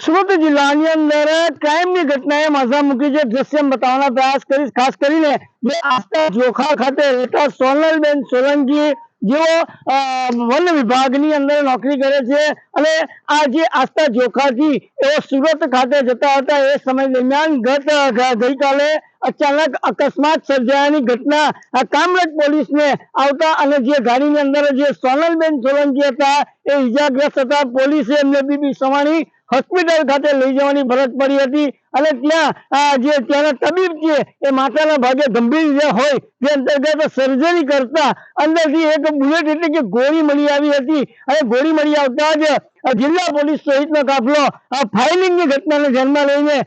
સુરત જિલ્લાની અંદર ક્રાઇમની ઘટનાએ માઝા મૂકી છે. દ્રશ્ય બતાવવાનો પ્રયાસ કરીશ. ખાસ કરીને જે આસ્થા જોખા ખાતે રહેતા સોનલબેન સોલંકી જેઓ વન વિભાગની અંદર નોકરી કરે છે અને આ જે આસ્થા જોખાથી એઓ સુરત ખાતે જતા હતા એ સમય દરમિયાન ગત ગઈકાલે અચાનક અકસ્માત સર્જાયાની ઘટના કામરેજ પોલીસને આવતા અને જે ગાડીની અંદર જે સોનલબેન સોલંકી હતા એ ઈજાગ્રસ્ત હતા. પોલીસે એમને બીબી સવાણી હોસ્પિટલ ખાતે લઈ જવાની ફરજ પડી હતી અને ત્યાં જે ત્યાંના તબીબ છે એ માથાના ભાગે ગંભીર જે હોય જે અંતર્ગત સર્જરી કરતા, અંદરથી એક બુલેટ એટલે કે ગોળી મળી આવી હતી. અને ગોળી મળી આવતા જ જિલ્લા પોલીસ સહિતનો કાફલો આ ફાયરિંગની ઘટનાને ધ્યાનમાં લઈને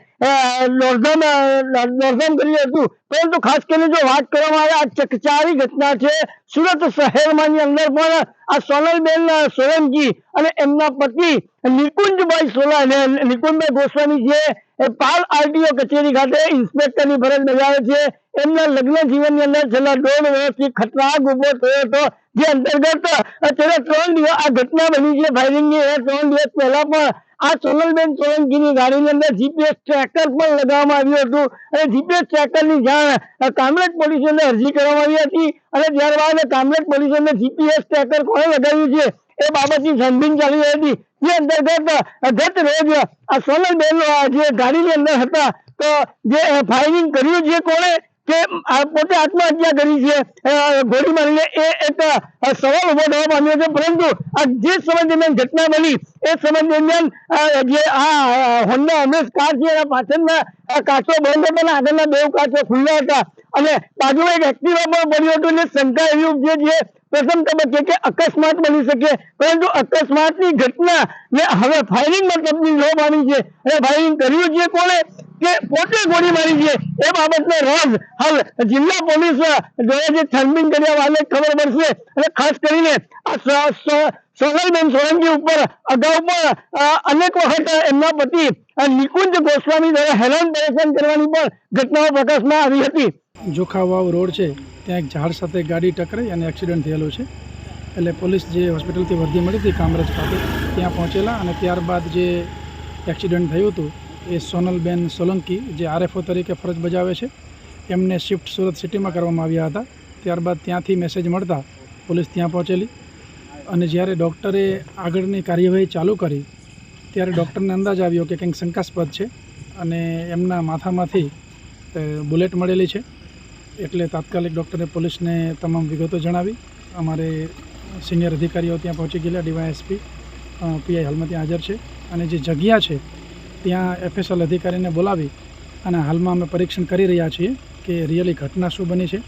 દોડધામ કર્યું હતું. પરંતુ ખાસ કરીને જો વાત કરવામાં આવે, આ ચકચારી ઘટના છે. સુરત શહેરમાંની અંદર પણ આ સોનલબેન સોલંકી અને એમના પતિ નિકુંજભાઈ સોલા નિકુંજભાઈ ગોસ્વામી એ પાલ આરટીઓ કચેરી ખાતે ઇન્સ્પેક્ટરની ફરજ બજાવે છે. એમના લગ્ન જીવનની અંદર છેલ્લા દોઢ વર્ષથી ખતરાક ઊભો થયો હતો, જે અંતર્ગત અત્યારે ત્રણ દિવસ આ ઘટના બની છે ફાયરિંગની એ ત્રણ દિવસ પહેલા પણ આ સોનલબેન સોલંકીની ગાડીની અંદર જીપીએસ ટ્રેકર પણ લગાવવામાં આવ્યું હતું. અને જીપીએસ ટ્રેકરની જાણ કામરેજ પોલીસને અરજી કરવામાં આવી હતી. અને ત્યારબાદ કામરેજ પોલીસે જીપીએસ ટ્રેકર કોણે લગાવ્યું છે. એ બાબતની છાનબીન ચાલી રહી હતી. જે અંતર્ગત ગત રોજ આ સોનલબેન જે ગાડીની અંદર હતા, તો જે ફાયરિંગ કર્યું છે કોણે? કે પોતે આત્મહત્યા કરી છે. અ, ગોળી મારીને એ એક સવાલ ઊભો થવા પામ્યો છે. પરંતુ આ જે સમય દરમિયાન ઘટના બની એ સમય દરમિયાન જે આ હોન્ડા અમેશ કાર છે એના પાછળના કાચો બંધ હતો અને આગળના બે કાચો ખુલ્લા હતા. અને બાજુમાં એક એક્ટિવા પણ પડ્યું હતું એટલે શંકા એવી ઉપજે છે પ્રથમ તબક્કે કે અકસ્માત બની શકે, પરંતુ અકસ્માતની ઘટના ને હવે ફાયરિંગમાં તબદીલ લો પામી છે. અને ફાયરિંગ કર્યું છે કોણે? કે પોતે ગોળી મારી છે. એ બાબતનો રોજ હાલ જિલ્લા પોલીસ દ્વારા જે છાનબીન કર્યા વાલે ખબર પડશે. અને ખાસ કરીને આ સોનલબેન સોલંકી ઉપર અગાઉ પણ અનેક વખત એમના પતિ નિકુંજ ગોસ્વામી દ્વારા હેરાન પરેશાન કરવાની પણ ઘટનાઓ પ્રકાશમાં આવી હતી. જોખાવાવ રોડ છે, ત્યાં એક ઝાડ સાથે ગાડી ટકરાઈ અને એક્સિડન્ટ થયેલો છે. એટલે પોલીસ જે હોસ્પિટલથી વર્દી મળી હતી, કામરજ ખાતે, ત્યાં પહોંચેલા અને ત્યારબાદ જે એક્સિડન્ટ થયું હતું, એ સોનલબેન સોલંકી, જે આરએફઓ તરીકે ફરજ બજાવે છે, એમને શિફ્ટ સુરત સિટીમાં કરવામાં આવ્યા હતા. ત્યારબાદ ત્યાંથી મેસેજ મળતા પોલીસ ત્યાં પહોંચેલી. અને જ્યારે ડૉક્ટરે આગળની કાર્યવાહી ચાલુ કરી, ત્યારે ડૉક્ટરને અંદાજ આવ્યો કે કંઈક શંકાસ્પદ છે અને એમના માથામાંથી બુલેટ મળેલી છે. એટલે તાત્કાલિક ડૉક્ટરે પોલીસને તમામ વિગતો જણાવી. અમારે સિનિયર અધિકારીઓ ત્યાં પહોંચી ગયેલા, ડીવાયએસપી પીઆઈ હાલમાં ત્યાં હાજર છે. અને જે જગ્યા છે, ત્યાં એફએસએલ અધિકારીને બોલાવી અને હાલમાં અમે પરીક્ષણ કરી રહ્યા છીએ કે રિયલી ઘટના શું બની છે.